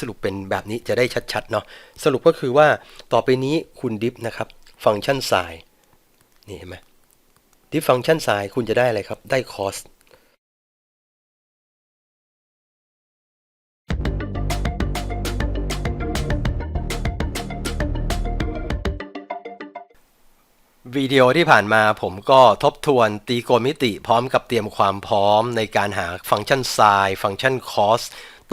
สรุปเป็นแบบนี้จะได้ชัดๆเนาะสรุปก็คือว่าต่อไปนี้คุณดิฟนะครับฟังก์ชัน sin นี่เห็นไหมดิฟฟังก์ชัน sin คุณจะได้อะไรครับ ได้ cos วิดีโอที่ผ่านมาผมก็ทบทวนตีโกณมิติพร้อมกับเตรียมความพร้อมในการหาฟังก์ชัน sin ฟังก์ชัน cos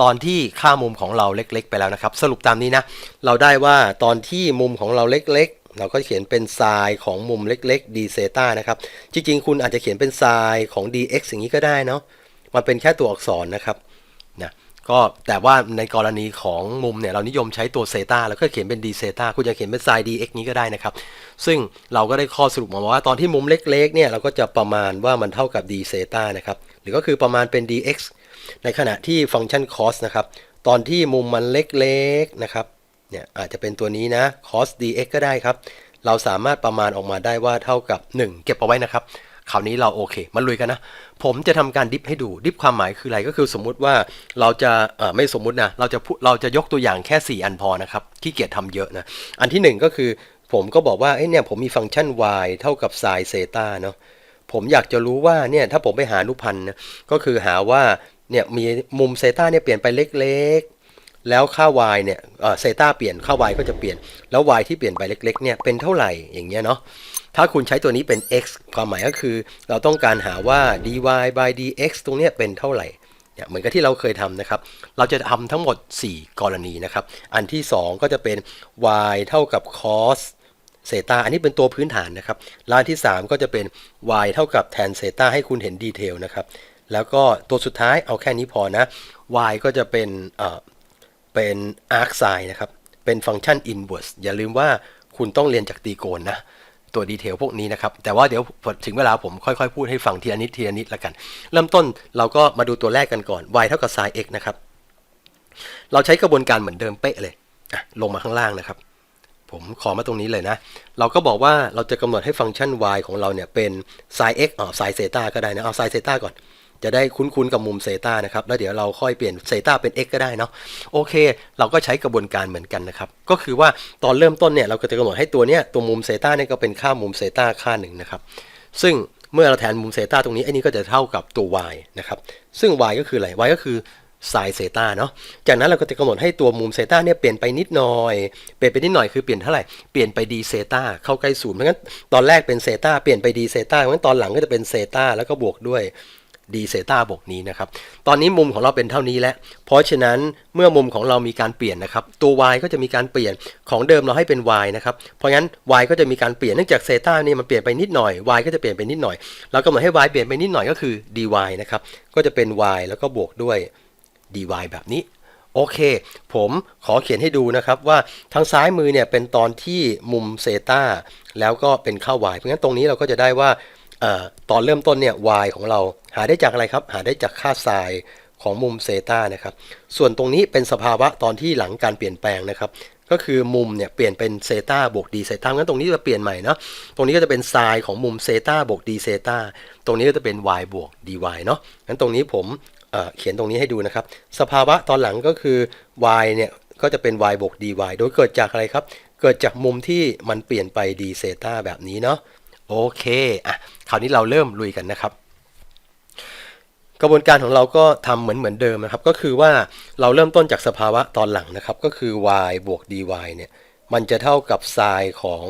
ตอนที่ค่ามุมของเราเล็ก ๆ ไปแล้วนะครับ สรุปตามนี้นะ เราได้ว่าตอนที่มุมของเราเล็ก ๆ เราก็เขียนเป็น sin ของมุมเล็ก ๆ d เซตานะครับ จริง ๆ คุณอาจจะเขียนเป็น sin ของ dx อย่างนี้ก็ได้เนาะ มันเป็นแค่ตัวอักษรนะครับนะก็แต่ว่าในกรณีของมุมเนี่ยเรานิยมใช้ตัวเซตาแล้วก็เขียนเป็น d เซตาคุณจะเขียนเป็น sin dx นี้ก็ได้นะครับ ซึ่งเราก็ได้ข้อสรุปมาว่าตอนที่มุมเล็กๆเนี่ยเราก็จะประมาณว่ามันเท่ากับ d เซตานะครับ หรือก็คือประมาณเป็น dx ในขณะที่ฟังก์ชัน cos นะครับ ตอนที่มุมมันเล็กๆนะครับ เนี่ยอาจจะเป็นตัวนี้นะ cos dx ก็ได้ครับ เราสามารถประมาณออกมาได้ว่าเท่ากับ 1 เก็บเอาไว้นะครับคราวนี้เราโอเคมาลุยกันนะ ผมจะทำการดิฟให้ดู ดิฟความหมายคืออะไรก็คือสมมุติว่าเราจะไม่สมมุตินะ เราจะเราจะยกตัวอย่างแค่ 4 อันพอนะครับ ขี้เกียจทำเยอะนะ อันที่ 1 ก็คือผมก็บอกว่า เอ้ยเนี่ยผมมีฟังก์ชัน y เท่ากับ sin เซตาเนาะ ผมอยากจะรู้ว่าเนี่ยถ้าผมไปหาอนุพันธ์นะก็คือหาว่า เนี่ยมีมุมเซตาเนี่ยเปลี่ยนไปเล็กๆ แล้วค่า y เนี่ยเซตาเปลี่ยนค่า y ก็จะเปลี่ยน แล้ว y ที่เปลี่ยนไปเล็กๆเนี่ยเป็นเท่าไหร่อย่างเงี้ยเนาะถ้าคุณใช้ตัวนี้เป็น x ความหมายก็คือ เราต้องการหาว่า dy by dx ตรงเนี้ยเป็นเท่าไหร่เนี่ยเหมือนกับที่เราเคยทำนะครับ เราจะทำทั้งหมด 4 กรณีนะครับ อันที่ 2 ก็จะเป็น y เท่ากับ cos เซตาอันนี้เป็นตัวพื้นฐานนะครับแล้วอันที่ 3 ก็จะเป็น y เท่ากับ tan เซตาให้คุณเห็นดีเทลนะครับ แล้วก็ตัวสุดท้ายเอาแค่นี้พอนะ y ก็จะเป็นเอ่อเป็น arcsine นะครับ เป็นฟังก์ชัน inverse อย่าลืมว่าคุณต้องเรียนจากตีโกณนะตัวดีเทลพวกนี้นะครับ แต่ว่าเดี๋ยวถึงเวลาผมค่อยๆ พูดให้ฟังทีละนิดทีละนิดละกัน เริ่มต้นเราก็มาดูตัวแรกกันก่อน y เท่ากับ sin x นะครับ เราใช้กระบวนการเหมือนเดิมเป๊ะเลยลงมาข้างล่างนะครับ ผมขอมาตรงนี้เลยนะ เราก็บอกว่าเราจะกำหนดให้ฟังก์ชัน y ของเราเนี่ยเป็น sin x อ๋อ sin เซตาก็ได้นะ เอา sin เซตาก่อน จะได้คุ้นๆกับมุมเซตานะครับ แล้วเดี๋ยวเราค่อยเปลี่ยนเซตาเป็น x ก็ได้เนาะโอเค เราก็ใช้กระบวนการเหมือนกันนะครับ ก็คือว่าตอนเริ่มต้นเนี่ยเราก็จะกำหนดให้ตัวเนี้ยตัวมุมเซตาเนี่ยก็เป็นค่ามุมเซตาค่าหนึ่งนะครับ ซึ่งเมื่อเราแทนมุมเซตาตรงนี้ไอ้นี่ก็จะเท่ากับตัว y นะครับซึ่ง y ก็คืออะไร y ก็คือ sin เซตาเนาะ จากนั้นเราก็จะกำหนดให้ตัวมุมเซตาเนี่ยเปลี่ยนไปนิดหน่อย เปลี่ยนไปนิดหน่อยคือเปลี่ยนเท่าไหร่ เปลี่ยนไป d เซตาเข้าใกล้ศูนย์เพราะงั้นตอนแรกเป็นเซตาเปลี่ยนไป d เซตาเพราะงั้นตอนหลังก็จะเป็นเซตาแล้วก็บวกด้วย d เซต้าบวกนี้นะครับ ตอนนี้มุมของเราเป็นเท่านี้แล้ว เพราะฉะนั้นเมื่อมุมของเรามีการเปลี่ยนนะครับ ตัว y ก็จะมีการเปลี่ยน ของเดิมเราให้เป็น y นะครับ เพราะงั้น y ก็จะมีการเปลี่ยน เนื่องจากเซต้านี่มันเปลี่ยนไปนิดหน่อย y ก็จะเปลี่ยนไปนิดหน่อย เรากำหนให้ y เปลี่ยนไปนิดหน่อยก็คือ dy นะครับ ก็จะเป็น y แล้วก็บวกด้วย dy แบบนี้ โอเค ผมขอเขียนให้ดูนะครับว่าทางซ้ายมือเนี่ยเป็นตอนที่มุมเซต้าแล้วก็เป็นค่า y เพราะงั้นตรงนี้เราก็จะได้ว่า ตอนเริ่มต้นเนี่ย y ของเราหาได้จากอะไรครับ หาได้จากค่าไซน์ของมุมเซตานะครับ ส่วนตรงนี้เป็นสภาวะตอนที่หลังการเปลี่ยนแปลงนะครับ ก็คือมุมเนี่ยเปลี่ยนเป็นเซตาบวกดีเซตางั้นตรงนี้จะเปลี่ยนใหม่เนาะ ตรงนี้ก็จะเป็นไซน์ของมุมเซตาบวกดีเซตาตรงนี้ก็จะเป็น y บวก dy เนาะ งั้นตรงนี้ผมเเขียนตรงนี้ให้ดูนะครับ สภาวะตอนหลังก็คือ y เนี่ยก็จะเป็น y บวก dy โดยเกิดจากอะไรครับ เกิดจากมุมที่มันเปลี่ยนไป d เซตาแบบนี้เนาะ โอเคอะคราวนี้เราเริ่มลุยกันนะครับ กระบวนการของเราก็ทำเหมือนเหมือนเดิมนะครับ ก็คือว่าเราเริ่มต้นจากสภาวะตอนหลังนะครับ ก็คือ y บวก dy เนี่ยมันจะเท่ากับไซน์ของ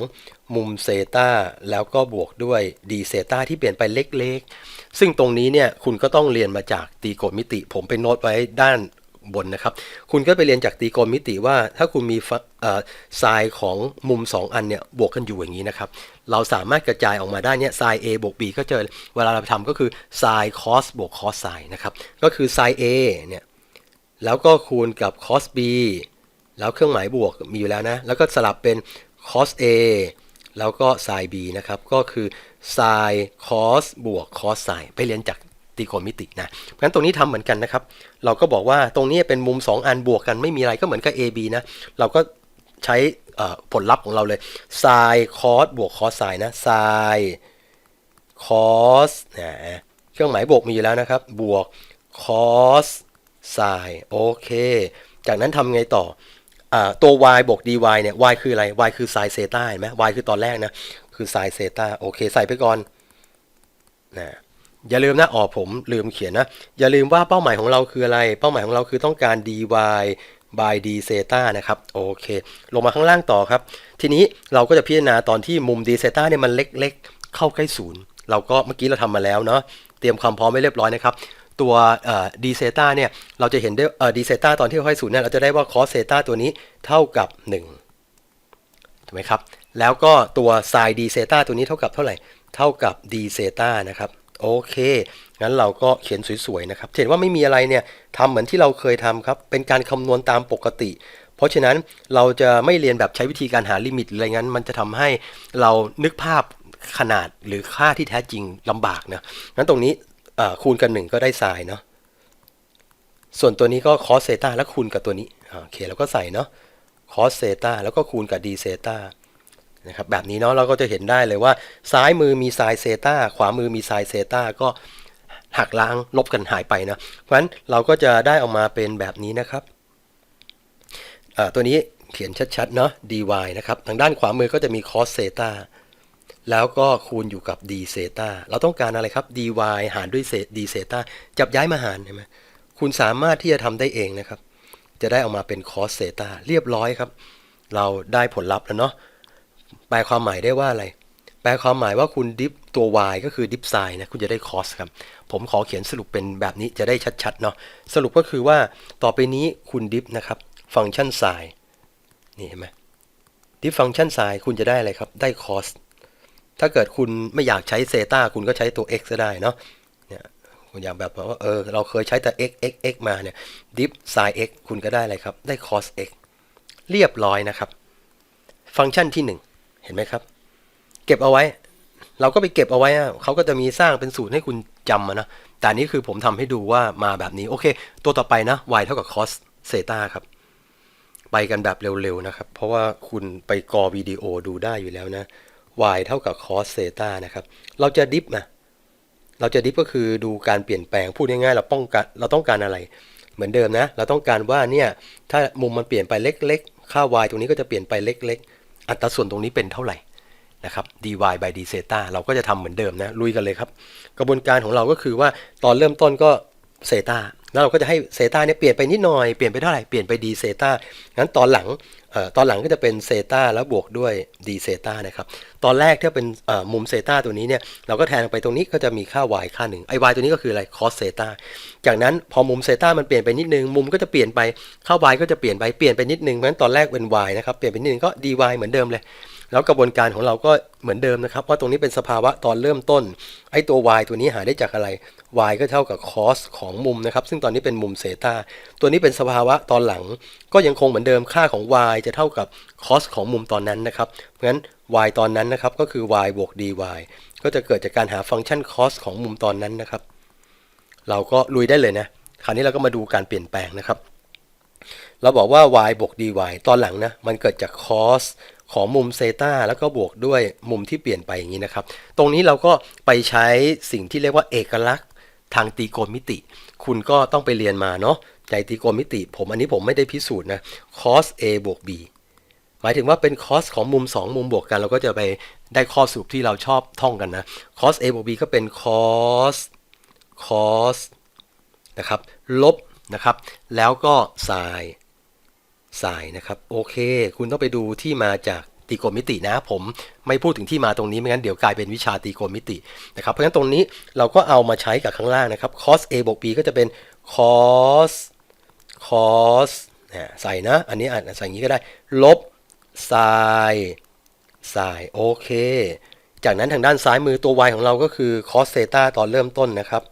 มุมเซตาแล้วก็บวกด้วย d เซตาที่เปลี่ยนไปเล็กๆ ซึ่งตรงนี้เนี่ยคุณก็ต้องเรียนมาจากตีโกณมิติ ผมไปโน้ตไว้ด้าน บนนะครับ คุณก็ไปเรียนจากตีโกณมิติว่า ถ้าคุณมีไซน์ของมุม 2 อันเนี่ยบวกกันอยู่อย่างนี้นะครับ เราสามารถกระจายออกมาได้เนี่ย sin a บวก b ก็เจอเวลาเราทำก็คือ sin cos บวก cos sin นะครับ ก็คือ sin a เนี่ยแล้วก็คูณกับ cos b แล้วเครื่องหมายบวกมีอยู่แล้วนะ แล้วก็สลับเป็น cos a แล้วก็ sin b นะครับ ก็คือ sin cos บวก cos sin ไปเรียนจาก ตีโกณมิตินะเพราะฉะนั้นตรงนี้ทำเหมือนกันนะครับ เราก็บอกว่าตรงนี้เป็นมุม 2 อันบวกกันไม่มีอะไรก็เหมือนกับ AB นะ เราก็ใช้ผลลัพธ์ของเราเลย sin cos บวก cos sin นะ sin cos นะเครื่องหมายบวกมีอยู่แล้วนะครับ บวก cos sin โอเค จากนั้นทำไงต่อตัว y บวก dy เนี่ย y คืออะไร y คือ sin เซต้าเห็นไหม y คือตอนแรกนะ คือ sin เซต้าโอเค ใส่ไปก่อนนะ อย่าลืมนะอ๋อผมลืมเขียนนะ อย่าลืมว่าเป้าหมายของเราคืออะไร เป้าหมายของเราคือต้องการ dy by d เซต้านะครับโอเค ลงมาข้างล่างต่อครับ ทีนี้เราก็จะพิจารณาตอนที่มุม d เซต้าเนี่ยมันเล็กๆ เข้าใกล้ศูนย์เราก็เมื่อกี้เราทำมาแล้วเนาะเตรียมความพร้อมไว้เรียบร้อยนะครับ ตัวดีเซต้าเนี่ยเราจะเห็นได้ดีเซต้าตอนที่ค่อยศูนย์เนี่ยเราจะได้ว่าคอสเซต้าตัวนี้เท่ากับ1ถูกไหมครับแล้วก็ตัวไซดีเซต้าตัวนี้เท่ากับเท่าไหร่ เท่ากับดีเซต้านะครับ โอเค งั้นเราก็เขียนสวยๆนะครับ เห็นว่าไม่มีอะไรเนี่ยทำเหมือนที่เราเคยทำครับ เป็นการคำนวณตามปกติ เพราะฉะนั้นเราจะไม่เรียนแบบใช้วิธีการหาลิมิตอะไรงั้น มันจะทำให้เรานึกภาพขนาดหรือค่าที่แท้จริงลำบากนะงั้นตรงนี้คูณกันหนึ่งก็ได้ไซน์เนาะ ส่วนตัวนี้ก็คอสเซตาแล้วคูณกับตัวนี้ โอเค แล้วก็ใส่เนาะคอสเซตาแล้วก็คูณกับดีเซตา นะครับแบบนี้เนาะเราก็จะเห็นได้เลยว่า ซ้ายมือมีไซน์เซตาขวามือมีไซน์เซตาก็หักล้างลบกันหายไปนะ เพราะฉะนั้นเราก็จะได้ออกมาเป็นแบบนี้นะครับตัวนี้เขียนชัดๆเนาะ dy นะครับทางด้านขวามือก็จะมี cos เซตาแล้วก็คูณอยู่กับ d เซตาเราต้องการอะไรครับ dy หารด้วยเศษ d เซตาจับย้ายมาหารใช่ไหมคุณสามารถที่จะทำได้เองนะครับ จะได้ออกมาเป็น cos เซตาเรียบร้อยครับ เราได้ผลลัพธ์แล้วเนาะ แปลความหมายได้ว่าอะไร แปลความหมายว่าคุณดิฟตัว y ก็คือดิฟไซน์นะคุณจะได้ cos ครับ ผมขอเขียนสรุปเป็นแบบนี้จะได้ชัดๆเนาะสรุปก็คือว่าต่อไปนี้คุณดิฟนะครับฟังก์ชันไซน์นี่เห็นไหมดิฟฟังก์ชันไซน์คุณจะได้อะไรครับ ได้ cos ถ้าเกิดคุณไม่อยากใช้เซตาคุณก็ใช้ตัว x ก็ได้เนาะเนี่ยคุณอยากแบบว่าเออเราเคยใช้แต่ x x x มาเนี่ย diff sin x คุณก็ได้อะไรครับ ได้ cos x เรียบร้อยนะครับ ฟังก์ชันที่1 เห็นไหมครับ เก็บเอาไว้ เราก็ไปเก็บเอาไว้เขาก็จะมีสร้างเป็นสูตรให้คุณจำนะแต่นี้คือผมทำให้ดูว่ามาแบบนี้ โอเค ตัวต่อไปนะ y เท่ากับ cos เซตาครับ ไปกันแบบเร็วๆนะครับ เพราะว่าคุณไปกอวิดีโอดูได้อยู่แล้วนะ y เท่ากับ cos เซตานะครับ เราจะดิฟนะเราจะดิฟก็คือดูการเปลี่ยนแปลงพูดง่ายๆเราป้องกันเราต้องการอะไร เหมือนเดิมนะ เราต้องการว่าเนี่ยถ้ามุมมันเปลี่ยนไปเล็ก ๆ ค่า y ตรงนี้ก็จะเปลี่ยนไปเล็ก ๆ อัตราส่วนตรงนี้เป็นเท่าไหร่นะครับ dy by d theta เราก็จะทำเหมือนเดิมนะลุยกันเลยครับ กระบวนการของเราก็คือว่าตอนเริ่มต้นก็เซตา แล้วเราก็จะให้เซตาเนี่ยเปลี่ยนไปนิดหน่อย เปลี่ยนไปเท่าไหร่ เปลี่ยนไป d เซตางั้นตอนหลังออตอนหลังก็จะเป็นเซตาแล้วบวกด้วย d เซตานะครับ ตอนแรกถ้าเป็นมุมเซตาตัวนี้เนี่ย เราก็แทนไปตรงนี้ก็จะมีค่า y ค่าหนึ่งไอ้ y ตัวนี้ก็คืออะไร cos เซตาจากนั้นพอมุมเซตามันเปลี่ยนไปนิดนึง มุมก็จะเปลี่ยนไป ค่า y ก็จะเปลี่ยนไป เปลี่ยนไปนิดนึง เพราะฉะนั้นตอนแรกเป็น y นะครับ เปลี่ยนไปนิดนึงก็ dy เหมือนเดิมเลย แล้วกระบวนการของเราก็เหมือนเดิมนะครับว่าตรงนี้เป็นสภาวะตอนเริ่มต้น ไอ้ตัว y ตัวนี้หาได้จากอะไร y ก็เท่ากับ cos ของมุมนะครับ ซึ่งตอนนี้เป็นมุมเซตาตัวนี้เป็นสภาวะตอนหลัง ก็ยังคงเหมือนเดิมค่าของ y จะเท่ากับ cos ของมุมตอนนั้นนะครับเพราะฉะนั้น y ตอนนั้นนะครับก็คือ y บวก dy ก็จะเกิดจากการหาฟังก์ชัน cos ของมุมตอนนั้นนะครับ เราก็ลุยได้เลยนะคราวนี้เราก็มาดูการเปลี่ยนแปลงนะครับ เราบอกว่า y บวก dy ตอนหลังนะ มันเกิดจาก cos ของมุมเซตาแล้วก็บวกด้วยมุมที่เปลี่ยนไปอย่างนี้นะครับ ตรงนี้เราก็ไปใช้สิ่งที่เรียกว่าเอกลักษณ์ทางตรีโกณมิติ คุณก็ต้องไปเรียนมาเนาะในตรีโกณมิติ ผมอันนี้ผมไม่ได้พิสูจน์นะ cos a บวก b หมายถึงว่าเป็น cos ของมุม 2 มุมบวกกัน เราก็จะไปได้ข้อสรุปที่เราชอบท่องกันนะ cos a บวก b ก็เป็น cos cos นะครับลบนะครับ แล้วก็ sin สายนะครับโอเค คุณต้องไปดูที่มาจากตรีโกณมิตินะผมไม่พูดถึงที่มาตรงนี้ไม่งั้นเดี๋ยวกลายเป็นวิชาตรีโกณมิตินะครับเพราะฉะนั้นตรงนี้เราก็เอามาใช้กับข้างล่างนะครับ cos a บวก b ก็จะเป็น cos cos นะใส่นะ อันนี้อ่านใส่อย่างนี้ก็ได้ ลบ sin sin โอเค จากนั้นทางด้านซ้ายมือตัว y ของเราก็คือ cos theta ตอนเริ่มต้นนะครับ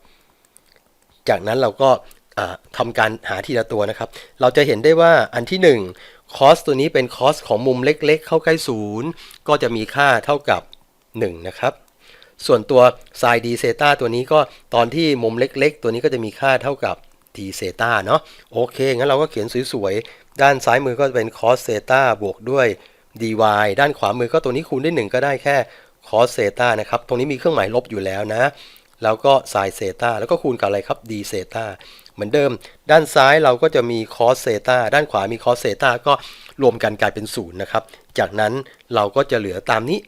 จากนั้นเราก็ ทำการหาทีละตัวนะครับ เราจะเห็นได้ว่าอันที่1 cos ตัวนี้เป็น cos ของมุมเล็กๆ เข้าใกล้ศูนย์ก็จะมีค่าเท่ากับ 1 นะครับ ส่วนตัว sin d เซตาตัวนี้ก็ตอนที่มุมเล็กๆ ตัวนี้ก็จะมีค่าเท่ากับ d เซตาเนาะโอเค งั้นเราก็เขียนสวยๆ ด้านซ้ายมือก็จะเป็น cos เซตาบวกด้วย dy ด้านขวามือก็ตัวนี้คูณด้วย 1 ก็ได้แค่ cos เซตานะครับ ตรงนี้มีเครื่องหมายลบอยู่แล้วนะ แล้วก็ sin เซตาแล้วก็คูณกับอะไรครับ d เซตา เหมือนเดิม ด้านซ้ายเราก็จะมี cos เซตาด้านขวามี cos เซตาก็รวมกันกลายเป็นศูนย์นะครับ จากนั้นเราก็จะเหลือตามนี้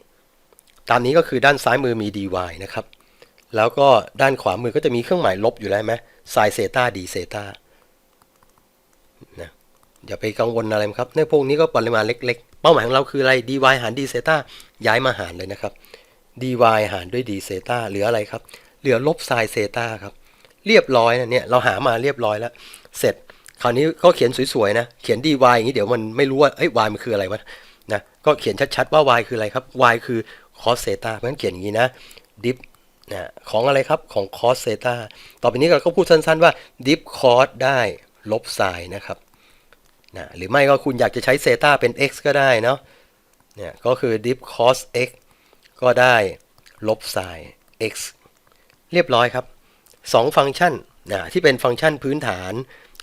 ตามนี้ก็คือด้านซ้ายมือมี dy นะครับ แล้วก็ด้านขวามือก็จะมีเครื่องหมายลบอยู่แล้วไหม sin เซตา d เซตานะอย่าไปกังวลอะไรครับ ในพวกนี้ก็ปริมาณเล็ก ๆ เป้าหมายของเราคืออะไร dy หาร d เซตาย้ายมาหารเลยนะครับ dy หารด้วย d เซตาเหลืออะไรครับ เหลือลบ sin เซตาครับ เรียบร้อยนะเนี่ยเราหามาเรียบร้อยแล้ว เสร็จคราวนี้ก็เขียนสวยๆนะเขียน dy อย่างนี้เดี๋ยวมันไม่รู้ว่าเอ้ย y มันคืออะไรวะนะก็เขียนชัดๆว่า y คืออะไรครับ y คือ cos เซตาเพราะฉะนั้นเขียนอย่างนี้นะ dip นะของอะไรครับของ cos เซตาต่อไปนี้เราก็พูดสั้นๆว่า dip cos ได้ลบ sin นะครับนะหรือไม่ก็คุณอยากจะใช้เซตาเป็น x ก็ได้เนาะเนี่ยก็คือ dip cos x ก็ได้ลบ sin x เรียบร้อยครับ 2 ฟังก์ชันนะที่เป็นฟังก์ชันพื้นฐาน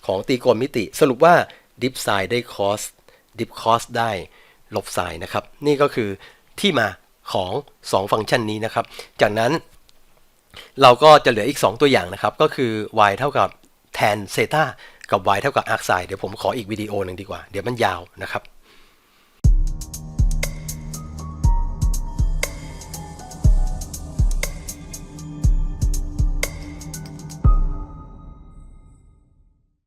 ของตรีโกณมิติ สรุปว่า dip sin ได้ cos dip cos ได้ลบ sin นะครับ นี่ก็คือที่มาของ 2 ฟังก์ชันนี้นะครับ จากนั้นเราก็จะเหลืออีก 2 ตัวอย่างนะครับ ก็คือ y เท่ากับ tan เซตากับ y เท่ากับ arc sin เดี๋ยวผมขออีกวิดีโอหนึ่งดีกว่า เดี๋ยวมันยาวนะครับ